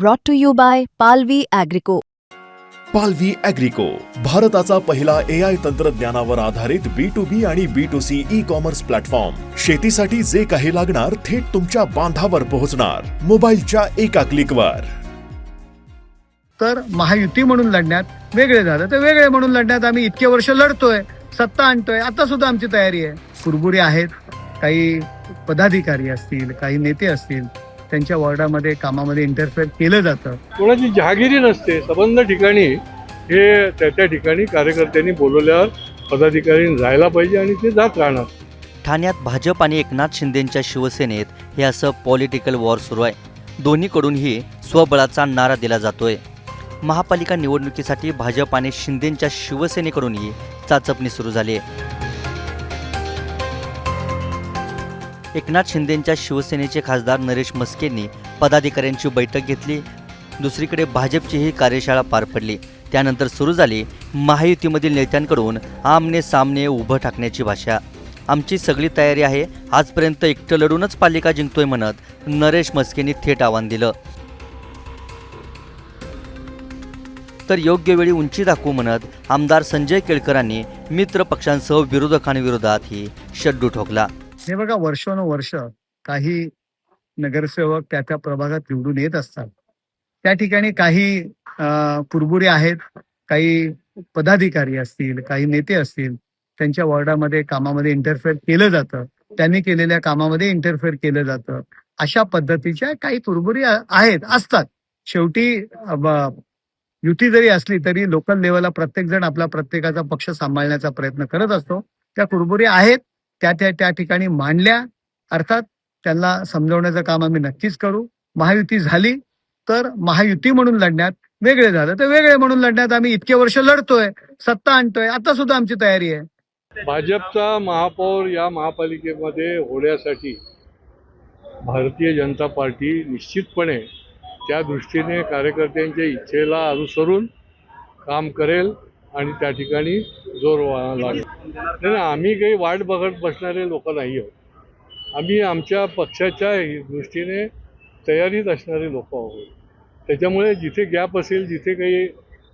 brought to you by Palvi Agrico. पालवी अॅग्रिको भारताचा पहिला ए आय तंत्रज्ञानावर आधारित बी टू बी आणि B two C e commerce platform शेतीसाठी जे काही लागणार थेट तुमच्या बांधावर पोहोचणार. मोबाईलच्या एका क्लिकवर तर महायुती म्हणून लढण्यात वेगळे झालं तर वेगळे म्हणून लढण्यात आम्ही इतके वर्ष लढतोय सत्ता आणतोय आता सुद्धा आमची तयारी आहे. कुरबुरी आहेत काही पदाधिकारी असतील काही नेते असतील त्यांच्या वॉर्डामध्ये कामामध्ये इंटरफेअर केलं जातं. कोणाची जहागिरी नसते. संबंध ठिकाणी हे त्या त्या ठिकाणी कार्यकर्त्यांनी बोलवल्यावर पदाधिकारी जायला पाहिजे आणि ते जात राहणार. ठाण्यात भाजप आणि एकनाथ शिंदेंच्या शिवसेनेत हे असं पॉलिटिकल वॉर सुरू आहे. दोन्हीकडूनही स्वबळाचा नारा दिला जातोय. महापालिका निवडणुकीसाठी भाजप आणि शिंदेंच्या शिवसेनेकडूनही चाचपणी सुरू झाली आहे. एकनाथ शिंदेंच्या शिवसेनेचे खासदार नरेश मस्केंनी पदाधिकाऱ्यांची बैठक घेतली. दुसरीकडे भाजपचीही कार्यशाळा पार पडली. त्यानंतर सुरू झाली महायुतीमधील नेत्यांकडून आमने सामने उभं टाकण्याची भाषा. आमची सगळी तयारी आहे आजपर्यंत एकटं लढूनच पालिका जिंकतोय म्हणत नरेश मस्केंनी थेट आव्हान दिलं. तर योग्य वेळी उंची दाखवू म्हणत आमदार संजय केळकरांनी मित्र पक्षांसह विरोधकांविरोधात ही शड्डू ठोकला. हे बघा वर्षानुवर्ष काही नगरसेवक त्या त्या प्रभागात निवडून येत असतात. त्या ठिकाणी काही कुरबुरे आहेत काही पदाधिकारी असतील काही नेते असतील त्यांच्या वॉर्डामध्ये कामामध्ये इंटरफेअर केलं जातं. त्यांनी केलेल्या कामामध्ये इंटरफेअर केलं जातं. अशा पद्धतीच्या काही कुरबुरी आहेत असतात. शेवटी युती जरी असली तरी लोकल लेवलला प्रत्येक जण आपला प्रत्येकाचा पक्ष सांभाळण्याचा प्रयत्न करत असतो. त्या कुरबुरी आहेत त्या त्या त्या ठिकाणी मांडल्या. अर्थात त्यांना समजवण्याचं काम आम्ही नक्कीच करू. महायुती झाली तर महायुती म्हणून लढण्यात वेगळे झालं तर वेगळे म्हणून लढण्यात आम्ही इतके वर्ष लढतोय सत्ता आणतोय आता सुद्धा आमची तयारी आहे. भाजपचा महापौर या महापालिकेमध्ये होण्यासाठी भारतीय जनता पार्टी निश्चितपणे त्या दृष्टीने कार्यकर्त्यांच्या इच्छेला अनुसरून काम करेल आणि त्या ठिकाणी जोर लागेल. नाही नाही, आम्ही काही वाट बघत बसणारे लोक नाही आहोत. आम्ही आमच्या पक्षाच्या दृष्टीने तयारीत असणारे लोक आहोत. त्याच्यामुळे जिथे गॅप असेल जिथे काही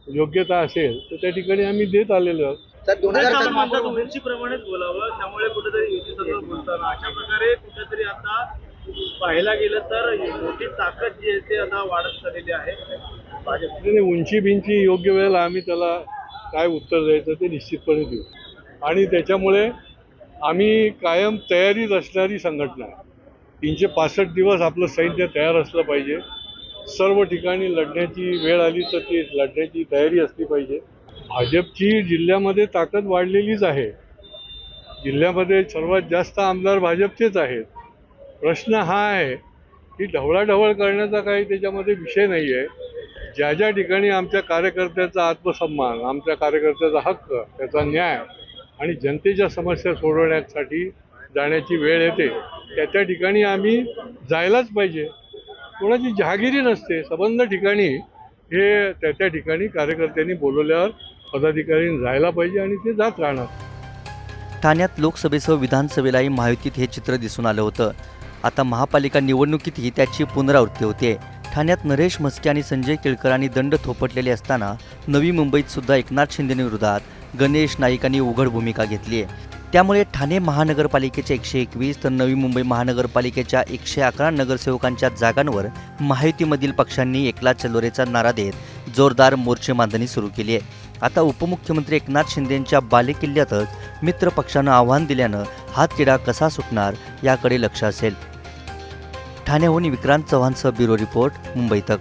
योग्यता असेल तर त्या ठिकाणी आम्ही देत आलेलो आहोत. तर दोन हजार म्हणतात उंचीप्रमाणेच बोलावं त्यामुळे कुठेतरी युतीसोबत बोलताना. अशा प्रकारे कुठेतरी आता पाहायला गेलं तर मोठी ताकद जी आहे ते आता वाढत चाललेली आहे. भाजप नाही, नाही, उंची बिंची योग्य वेळेला आम्ही त्याला काय उत्तर द्यायचं ते निश्चितपणे देऊ. आणि त्याच्यामुळे आम्ही कायम तयारीत असणारी संघटना आहे. तीनशे पासष्ट दिवस आपलं सैन्य तयार असलं पाहिजे. सर्व ठिकाणी लढण्याची वेळ आली तर ती लढण्याची तयारी असली पाहिजे. भाजपची जिल्ह्यामध्ये ताकद वाढलेलीच आहे. जिल्ह्यामध्ये सर्वात जास्त आमदार भाजपचेच आहेत. प्रश्न हा आहे की ढवळाढवळ करण्याचा काही त्याच्यामध्ये विषय नाही आहे. ज्या ज्या ठिकाणी आमच्या कार्यकर्त्याचा आत्मसन्मान आमच्या कार्यकर्त्याचा हक्क त्याचा न्याय आणि जनतेच्या समस्या सोडवण्यासाठी जाण्याची वेळ येते. त्या त्या ठिकाणी आम्ही जायलाच पाहिजे. कोणाची जहागिरी नसते. संबंध ठिकाणी हे त्या त्या ठिकाणी कार्यकर्त्यांनी बोलवल्यावर पदाधिकारी जायला पाहिजे आणि ते जात राहणार. ठाण्यात लोकसभेसह विधानसभेलाही महायुतीत हे चित्र दिसून आलं होतं. आता महापालिका निवडणुकीतही त्याची पुनरावृत्ती होते. ठाण्यात नरेश म्हस्के आणि संजय केळकरांनी दंड थोपटलेले असताना नवी मुंबईत सुद्धा एकनाथ शिंदेविरोधात गणेश नाईकांनी उघड भूमिका घेतली आहे. त्यामुळे ठाणे महानगरपालिकेच्या एकशे एकवीस तर नवी मुंबई महानगरपालिकेच्या एकशे अकरा नगरसेवकांच्या जागांवर महायुतीमधील पक्षांनी एकला चलोरेचा नारा देत जोरदार मोर्चे बांधणी सुरू केली आहे. आता उपमुख्यमंत्री एकनाथ शिंदेंच्या बालेकिल्ल्यातच मित्र पक्षानं आव्हान दिल्यानं हा तिढा कसा सुटणार याकडे लक्ष असेल. ठाण्याहून विक्रांत चव्हाणसह ब्युरो रिपोर्ट मुंबई तक.